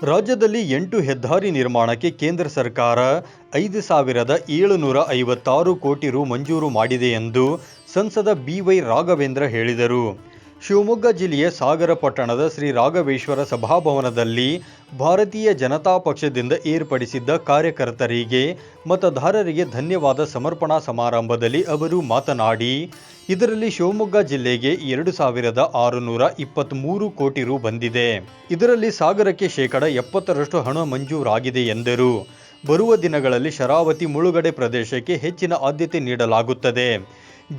ರಾಜ್ಯದಲ್ಲಿ ಎಂಟು ಹೆದ್ದಾರಿ ನಿರ್ಮಾಣಕ್ಕೆ ಕೇಂದ್ರ ಸರ್ಕಾರ ಐದು ಸಾವಿರದ ಏಳುನೂರ ಐವತ್ತಾರು ಕೋಟಿ ರು ಮಂಜೂರು ಮಾಡಿದೆ ಎಂದು ಸಂಸದ ಬಿವೈ ರಾಘವೇಂದ್ರ ಹೇಳಿದರು. ಶಿವಮೊಗ್ಗ ಜಿಲ್ಲೆಯ ಸಾಗರ ಪಟ್ಟಣದ ಶ್ರೀ ರಾಘವೇಶ್ವರ ಸಭಾಭವನದಲ್ಲಿ ಭಾರತೀಯ ಜನತಾ ಪಕ್ಷದಿಂದ ಏರ್ಪಡಿಸಿದ್ದ ಕಾರ್ಯಕರ್ತರಿಗೆ ಮತದಾರರಿಗೆ ಧನ್ಯವಾದ ಸಮರ್ಪಣಾ ಸಮಾರಂಭದಲ್ಲಿ ಅವರು ಮಾತನಾಡಿ, ಇದರಲ್ಲಿ ಶಿವಮೊಗ್ಗ ಜಿಲ್ಲೆಗೆ ಎರಡು ಸಾವಿರದ ಆರುನೂರ ಇಪ್ಪತ್ತ್ಮೂರು ಕೋಟಿ ರು ಬಂದಿದೆ. ಇದರಲ್ಲಿ ಸಾಗರಕ್ಕೆ ಶೇಕಡ ಎಪ್ಪತ್ತರಷ್ಟು ಹಣ ಮಂಜೂರಾಗಿದೆ ಎಂದರು. ಬರುವ ದಿನಗಳಲ್ಲಿ ಶರಾವತಿ ಮುಳುಗಡೆ ಪ್ರದೇಶಕ್ಕೆ ಹೆಚ್ಚಿನ ಆದ್ಯತೆ ನೀಡಲಾಗುತ್ತದೆ.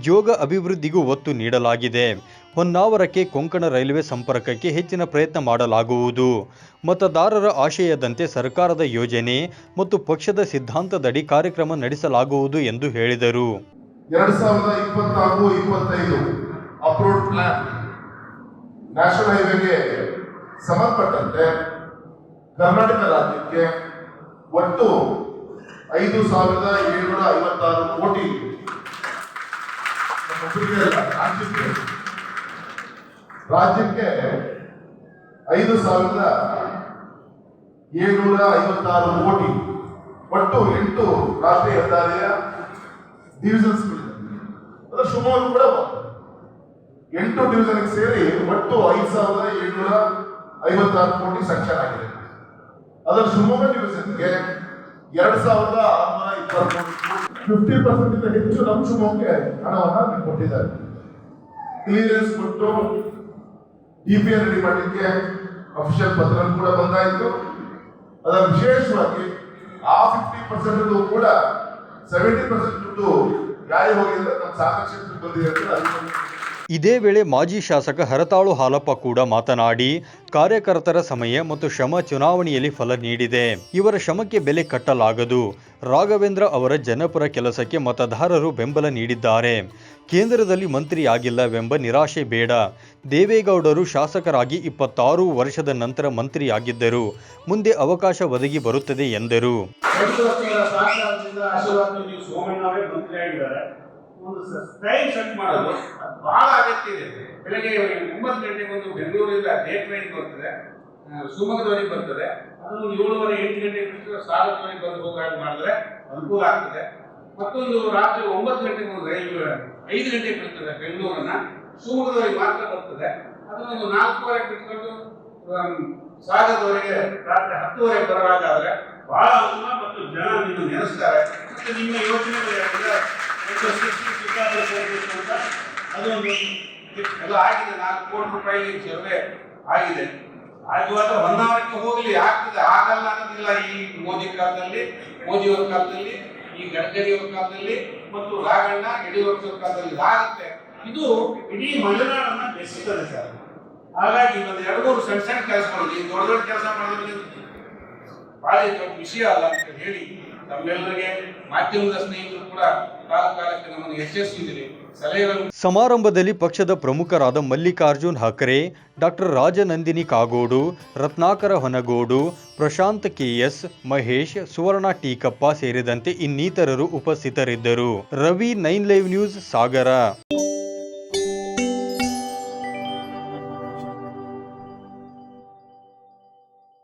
ಜೋಗ ಅಭಿವೃದ್ಧಿಗೂ ಒತ್ತು ನೀಡಲಾಗಿದೆ. ಹೊನ್ನಾವರಕ್ಕೆ ಕೊಂಕಣ ರೈಲ್ವೆ ಸಂಪರ್ಕಕ್ಕೆ ಹೆಚ್ಚಿನ ಪ್ರಯತ್ನ ಮಾಡಲಾಗುವುದು. ಮತದಾರರ ಆಶಯದಂತೆ ಸರ್ಕಾರದ ಯೋಜನೆ ಮತ್ತು ಪಕ್ಷದ ಸಿದ್ಧಾಂತದಡಿ ಕಾರ್ಯಕ್ರಮ ನಡೆಸಲಾಗುವುದು ಎಂದು ಹೇಳಿದರು. ಪ್ಲಾನ್ ಸಂಬಂಧಪಟ್ಟಂತೆ ಕರ್ನಾಟಕ ರಾಜ್ಯಕ್ಕೆ ಒಟ್ಟು ಐದು ಸಾವಿರದ ಏಳ್ನೂರ ಐವತ್ತಾರು ಕೋಟಿ. ರಾಜ್ಯಕ್ಕೆ ರಾಜ್ಯಕ್ಕೆ ಐದು ಸಾವಿರದ ಏಳ್ನೂರ ಐವತ್ತಾರು ಕೋಟಿ, ಒಟ್ಟು ಎಂಟು ರಾಷ್ಟ್ರೀಯ ಹೆದ್ದಾರಿಯ ಡಿವಿಷನ್ಸ್ ಅಂದ್ರೆ ಶಿವಮೊಗ್ಗ ಕೂಡ. ಎಂಟು ಡಿವಿಷನ್ ಸೇರಿ ಒಟ್ಟು ಐದು ಸಾವಿರದ ಏಳ್ನೂರ ಐವತ್ತಾರು ಕೋಟಿ ಸಂಕ್ಷನ್ ಆಗಿದೆ. ಅದರ ಶಿವಮೊಗ್ಗ ಡಿವಿಷನ್ಗೆ ಎರಡ್ ಸಾವಿರದ ಆರುನೂರ ಇಪ್ಪತ್ತು ಫಿಫ್ಟಿ ಪರ್ಸೆಂಟ್ ಹೆಚ್ಚು ನಮ್ಮ ಶಿವಮೊಗ್ಗಕ್ಕೆ ಹಣವನ್ನು ಕೊಟ್ಟಿದ್ದಾರೆ. ಕ್ಲಿಯರೆನ್ಸ್ ಕೊಟ್ಟು ಡಿ ಪಿ ರೆಡಿ ಮಾಡಲಿಕ್ಕೆ ಅಫಿಷಿಯಲ್ ಪತ್ರ ಕೂಡ ಬಂದಾಯಿತು. ಅದರ ವಿಶೇಷವಾಗಿ ಆ ಫಿಫ್ಟಿ ಪರ್ಸೆಂಟ್ ಕೂಡ ಸೆವೆಂಟಿ ಪರ್ಸೆಂಟ್ ದುಡ್ಡು ಗಾಳಿ ಹೋಗಿಲ್ಲ ನಮ್ಮ ಕ್ಷೇತ್ರಕ್ಕೆ ಬಂದಿದೆ ಅಂತ ಇದೇ ವೇಳೆ ಮಾಜಿ ಶಾಸಕ ಹರತಾಳು ಹಾಲಪ್ಪ ಕೂಡ ಮಾತನಾಡಿ, ಕಾರ್ಯಕರ್ತರ ಸಮಯ ಮತ್ತು ಶ್ರಮ ಚುನಾವಣೆಯಲ್ಲಿ ಫಲ ನೀಡಿದೆ. ಇವರ ಶ್ರಮಕ್ಕೆ ಬೆಲೆ ಕಟ್ಟಲಾಗದು. ರಾಘವೇಂದ್ರ ಅವರ ಜನಪರ ಕೆಲಸಕ್ಕೆ ಮತದಾರರು ಬೆಂಬಲ ನೀಡಿದ್ದಾರೆ. ಕೇಂದ್ರದಲ್ಲಿ ಮಂತ್ರಿಯಾಗಿಲ್ಲವೆಂಬ ನಿರಾಶೆ ಬೇಡ. ದೇವೇಗೌಡರು ಶಾಸಕರಾಗಿ ಇಪ್ಪತ್ತಾರು ವರ್ಷದ ನಂತರ ಮಂತ್ರಿಯಾಗಿದ್ದರು. ಮುಂದೆ ಅವಕಾಶ ಒದಗಿ ಬರುತ್ತದೆ ಎಂದರು. ಮತ್ತೊಂದು ರಾತ್ರಿ ಒಂಬತ್ತು ಗಂಟೆಗೆ ಒಂದು ರೈಲ್ವೆ ಐದು ಗಂಟೆಗೆ ಬರ್ತದೆ ಬೆಂಗಳೂರನ್ನ. ಶಿವಮೊಗ್ಗದವರೆಗೆ ಮಾತ್ರ ಬರ್ತದೆ. ನೀವು ನಾಲ್ಕೂವರೆ ಬಿಟ್ಕೊಂಡು ಸಾಗರದವರೆಗೆ ರಾತ್ರಿ ಹತ್ತುವರೆ ಬರಬೇಕಾದ್ರೆ ಬಹಳ ಉತ್ತಮ ಮತ್ತು ಜನ ನಿಮ್ಮ ನೆನೆಸ್ತಾರೆ. ಮತ್ತು ನಿಮ್ಮ ಸಿದ್ಧಾಂತ ಕೊಡಬೇಕು ಅಂತ? ಅದೊಂದು ಎಲ್ಲ ಆಗಿದೆ, ನಾಲ್ಕು ಕೋಟಿ ರೂಪಾಯಿ ಸರ್ವೆ ಆಗಿದೆ. ಆಗುವಾಗ ಹೊನ್ನಾವರಕ್ಕೆ ಹೋಗಲಿ, ಆಗ್ತದೆ. ಆಗಲ್ಲ ಅನ್ನೋದಿಲ್ಲ ಈ ಮೋದಿ ಕಾಲದಲ್ಲಿ, ಮೋದಿಯವರ ಕಾಲದಲ್ಲಿ, ಈ ಗಡ್ಕರಿಯವರ ಕಾಲದಲ್ಲಿ, ಮತ್ತು ರಾಘಣ್ಣ ಯಡಿಯೂರಪ್ಪ ಕಾಲದಲ್ಲಿ. ಆಗುತ್ತೆ. ಇದು ಇಡೀ ಮಲೆನಾಡನ್ನ ಬೆಸುತ್ತದೆ ಸರ್. ಹಾಗಾಗಿ ಒಂದು ಎರಡು ಮೂರು ಸಣ್ಣ ಸಣ್ಣ ಕೆಲಸ ಈ ದೊಡ್ಡ ದೊಡ್ಡ ಕೆಲಸ ಮಾಡೋದ್ರಲ್ಲಿ ಬಹಳ ದೊಡ್ಡ ವಿಷಯ ಅಲ್ಲ ಅಂತ ಹೇಳಿ ತಮ್ಮೆಲ್ಲರಿಗೆ ಮಾಧ್ಯಮದ ಸ್ನೇಹಿತರು ಕೂಡ ಕಾಲ ಕಾಲಕ್ಕೆ ನಮ್ಮನ್ನು ಎಚ್ಚರಿಸಿದ್ದೀರಿ. ಸಮಾರಂಭದಲ್ಲಿ ಪಕ್ಷದ ಪ್ರಮುಖರಾದ ಮಲ್ಲಿಕಾರ್ಜುನ್ ಹಕ್ರೆ, ಡಾಕ್ಟರ್ ರಾಜನಂದಿನಿ ಕಾಗೋಡು, ರತ್ನಾಕರ ಹೊನಗೋಡು, ಪ್ರಶಾಂತ್ ಕೆಎಸ್ ಮಹೇಶ್, ಸುವರ್ಣ ಟೀಕಪ್ಪ ಸೇರಿದಂತೆ ಇನ್ನಿತರರು ಉಪಸ್ಥಿತರಿದ್ದರು. Ravi nine live news, Sagara.